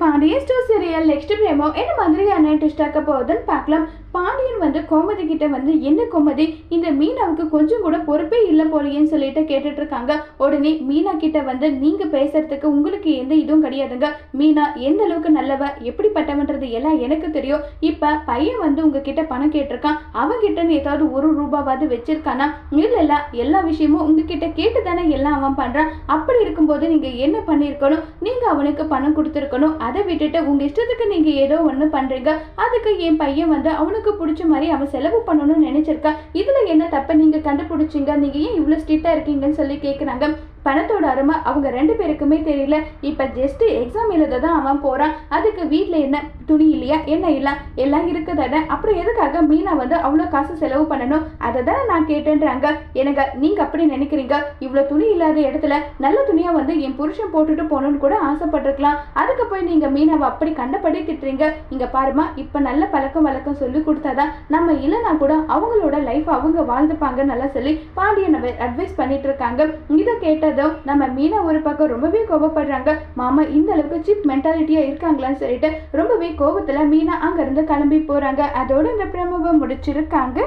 Pandian store serial next promo என்ன மாதிரியான twist ஆக்க போகுதுன்னு பார்க்கலாம் பாண்டியன் வந்து கோமதி கிட்ட வந்து என்ன கோமதி? இந்த மீனாவுக்கு கொஞ்சம் கூட பொறுப்பே இல்லை போலியேன்னு சொல்லிட்டு கேட்டுட்டு இருக்காங்க. உடனே மீனா கிட்ட வந்து நீங்க பேசுறதுக்கு உங்களுக்கு எந்த இதுவும் கிடையாதுங்க. மீனா எந்த அளவுக்கு நல்லவ? எப்படிப்பட்டவன்றது எல்லாம் எனக்கு தெரியும். இப்ப பையன் வந்து உங்ககிட்ட பணம் கேட்டிருக்கான். அவன்கிட்ட ஏதாவது ஒரு ரூபாவாவது வச்சிருக்கானா? இல்ல இல்ல. எல்லா விஷயமும் உங்ககிட்ட கேட்டு தானே எல்லாம் அவன் பண்றான். அப்படி இருக்கும்போது நீங்க என்ன பண்ணிருக்கணும்? நீங்க அவனுக்கு பணம் கொடுத்துருக்கணும். அதை விட்டுட்டு உங்க இஷ்டத்துக்கு நீங்க ஏதோ ஒண்ணு பண்றீங்க. அதுக்கு என் பையன் வந்து அவனுக்கு பிடிச்ச மாதிரி அவன் செலவு பண்ணணும்னு நினைச்சிருக்கா? இதுல என்ன தப்ப நீங்க கண்டுபிடிச்சீங்க? நீங்க ஏன் இவ்வளவு ஸ்ட்ரிக்டா இருக்கீங்கன்னு சொல்லி கேக்குறாங்க. பணத்தோட அருமை அவங்க ரெண்டு பேருக்குமே தெரியல. இப்போ ஜஸ்ட் எக்ஸாம் எழுத தான் அவன் போகிறான் அதுக்கு வீட்டில் என்ன துணி இல்லையா என்ன இல்லை எல்லாம் இருக்குதானே? அப்புறம் எதுக்காக மீனா வந்து அவ்வளோ காசு செலவு பண்ணணும்? அதை தானே நான் கேட்டேன்றாங்க. எனக்கு நீங்கள் அப்படி நினைக்கிறீங்க? இவ்வளோ துணி இல்லாத இடத்துல நல்ல துணியாக வந்து என் புருஷன் போட்டுட்டு போகணும்னு கூட ஆசைப்பட்டிருக்கலாம். அதுக்கு போய் நீங்கள் மீனாவை அப்படி கண்டபடி திட்டுறீங்க? இங்கே பாருமா இப்போ நல்ல பழக்கம் வழக்கம் சொல்லி கொடுத்தாதான் நம்ம இல்லைனா கூட அவங்களோட லைஃப் அவங்க வாழ்ந்துப்பாங்க நல்லா சொல்லி பாண்டியன் அட்வைஸ் பண்ணிட்டு இருக்காங்க. இதை கேட்டதும் நம்ம மீனா ஒரு பக்கம் ரொம்பவே கோபப்படுறாங்க. மாமா இந்த அளவுக்கு சிப் மென்டாலிட்டியா இருக்காங்களான்னு சொல்லிட்டு ரொம்பவே கோபத்துல மீனா அங்க இருந்து கிளம்பி போறாங்க. அதோட இந்த பிரமவை முடிச்சிருக்காங்க.